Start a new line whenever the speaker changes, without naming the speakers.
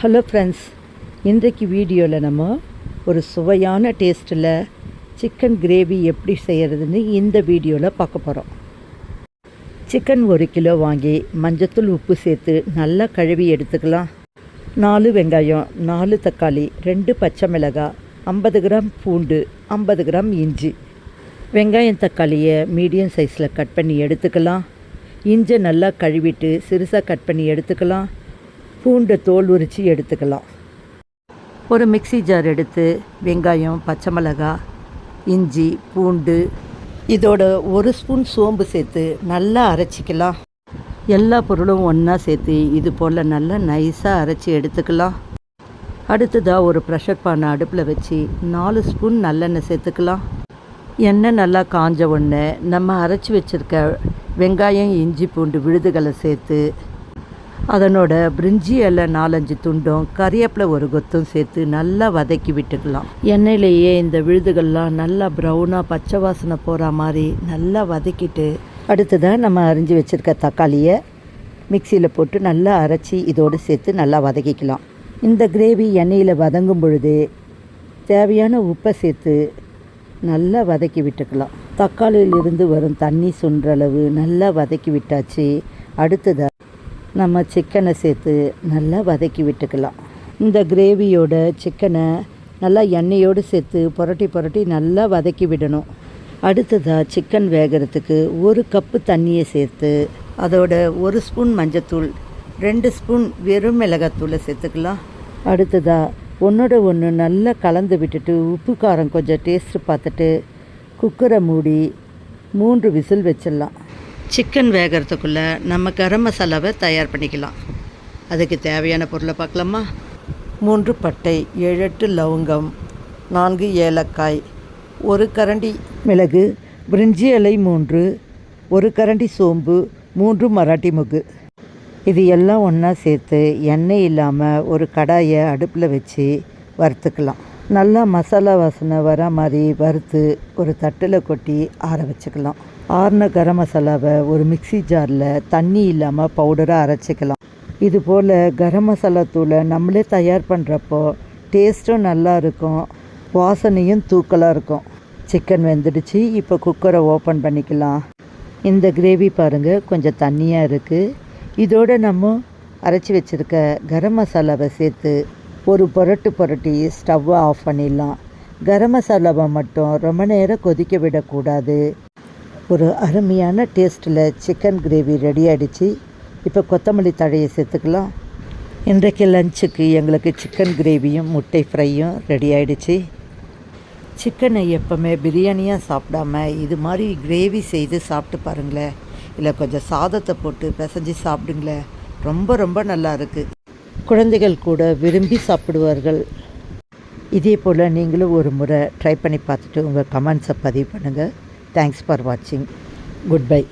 Hello friends இன்றைக்கு வீடியோவில் நம்ம ஒரு சுவையான டேஸ்ட்டில் சிக்கன் கிரேவி எப்படி செய்கிறதுன்னு இந்த வீடியோவில் பார்க்க போகிறோம் சிக்கன் ஒரு கிலோ வாங்கி மஞ்சத்தூள் உப்பு சேர்த்து நல்லா கழுவி எடுத்துக்கலாம். நாலு வெங்காயம் நாலு தக்காளி ரெண்டு பச்சை மிளகாய் ஐம்பது கிராம் பூண்டு ஐம்பது கிராம் இஞ்சி. வெங்காயம் தக்காளியை மீடியம் சைஸில் கட் பண்ணி எடுத்துக்கலாம். இஞ்சை நல்லா கழுவிட்டு சிறுசாக கட் பண்ணி எடுத்துக்கலாம். பூண்டை தோல் உரித்து எடுத்துக்கலாம். ஒரு மிக்ஸி ஜார் எடுத்து வெங்காயம் பச்சை மிளகாய் இஞ்சி பூண்டு இதோட ஒரு ஸ்பூன் சோம்பு சேர்த்து நல்லா அரைச்சிக்கலாம். எல்லா பொருளும் ஒன்றா சேர்த்து இது போல் நல்லா நைஸாக அரைச்சி எடுத்துக்கலாம். அடுத்ததாக ஒரு ப்ரெஷர் பானை அடுப்பில் வச்சு நாலு ஸ்பூன் நல்லெண்ணெய் சேர்த்துக்கலாம். எண்ணெய் நல்லா காஞ்ச உடனே நம்ம அரைச்சி வச்சுருக்க வெங்காயம் இஞ்சி பூண்டு விழுதுகளை சேர்த்து அதனோட பிரிஞ்சி இலை நாலஞ்சு துண்டும் கறிவேப்பிலை ஒரு கொத்தும் சேர்த்து நல்லா வதக்கி விட்டுக்கலாம். எண்ணெயிலேயே இந்த விழுதுகள்லாம் நல்லா ப்ரௌனாக பச்சை வாசனை போகிற மாதிரி நல்லா வதக்கிட்டு அடுத்ததாக நம்ம அரிஞ்சு வச்சுருக்க தக்காளியை மிக்சியில் போட்டு நல்லா அரைச்சி இதோடு சேர்த்து நல்லா வதக்கிக்கலாம். இந்த கிரேவி எண்ணெயில் வதங்கும் பொழுது தேவையான உப்பை சேர்த்து நல்லா வதக்கி விட்டுக்கலாம். தக்காளியிலிருந்து வரும் தண்ணி சுன்ற அளவு நல்லா வதக்கி விட்டாச்சு. அடுத்ததாக நம்ம சிக்கனை சேர்த்து நல்லா வதக்கி விட்டுக்கலாம். இந்த கிரேவியோட சிக்கனை நல்லா எண்ணெயோடு சேர்த்து புரட்டி புரட்டி நல்லா வதக்கி விடணும். அடுத்ததாக சிக்கன் வேகிறதுக்கு ஒரு கப்பு தண்ணியை சேர்த்து அதோட ஒரு ஸ்பூன் மஞ்சத்தூள் ரெண்டு ஸ்பூன் வெறும் மிளகாத்தூளை சேர்த்துக்கலாம். அடுத்ததாக ஒன்றோட ஒன்று நல்லா கலந்து விட்டுட்டு உப்பு காரம் கொஞ்சம் டேஸ்ட்டு பார்த்துட்டு குக்கரை மூடி மூன்று விசில் வச்சிடலாம். சிக்கன் வேகிறதுக்குள்ளே நம்ம கரம் மசாலாவை தயார் பண்ணிக்கலாம். அதுக்கு தேவையான பொருளை பார்க்கலாமா? மூன்று பட்டை ஏழெட்டு லவங்கம் நான்கு ஏலக்காய் ஒரு கரண்டி மிளகு பிரிஞ்சி இலை மூன்று ஒரு கரண்டி சோம்பு மூன்று மராட்டி முகு இது எல்லாம் ஒன்றா சேர்த்து எண்ணெய் இல்லாமல் ஒரு கடாயை அடுப்பில் வச்சு வறுத்துக்கலாம். நல்லா மசாலா வாசனை வர மாதிரி வறுத்து ஒரு தட்டில் கொட்டி ஆற வச்சுக்கலாம். ஆறின கரம் மசாலாவை ஒரு மிக்ஸி ஜாரில் தண்ணி இல்லாமல் பவுடராக அரைச்சிக்கலாம். இது போல் கரம் மசாலா தூளை நம்மளே தயார் பண்ணுறப்போ டேஸ்ட்டும் நல்லா இருக்கும் வாசனையும் தூக்கலாக இருக்கும். சிக்கன் வெந்துடுச்சு இப்போ குக்கரை ஓப்பன் பண்ணிக்கலாம். இந்த கிரேவி பாருங்கள் கொஞ்சம் தண்ணியாக இருக்குது. இதோடு நம்ம அரைச்சி வச்சுருக்க கரம் மசாலாவை சேர்த்து ஒரு புரட்டு புரட்டி ஸ்டவ்வை ஆஃப் பண்ணிடலாம். கரம் மசாலாவை மட்டும் ரொம்ப நேரம் கொதிக்க விடக்கூடாது. ஒரு அருமையான டேஸ்ட்டில் சிக்கன் கிரேவி ரெடி ஆகிடுச்சு இப்போ கொத்தமல்லி தழையை சேர்த்துக்கலாம். இன்றைக்கு லஞ்சுக்கு எங்களுக்கு சிக்கன் கிரேவியும் முட்டை ஃப்ரையும் ரெடி ஆகிடுச்சு சிக்கனை எப்போவுமே பிரியாணியாக சாப்பிடாம இது மாதிரி கிரேவி செய்து சாப்பிட்டு பாருங்களேன். இல்லை கொஞ்சம் சாதத்தை போட்டு பிசைஞ்சு சாப்பிடுங்களேன். ரொம்ப ரொம்ப நல்லா இருக்குது குழந்தைகள் கூட விரும்பி சாப்பிடுவார்கள். இதே போல் நீங்களும் ஒரு முறை ட்ரை பண்ணி பார்த்துட்டு உங்கள் கமெண்ட்ஸை பதிவு பண்ணுங்கள் தேங்க்ஸ் ஃபார் வாட்சிங் குட் பை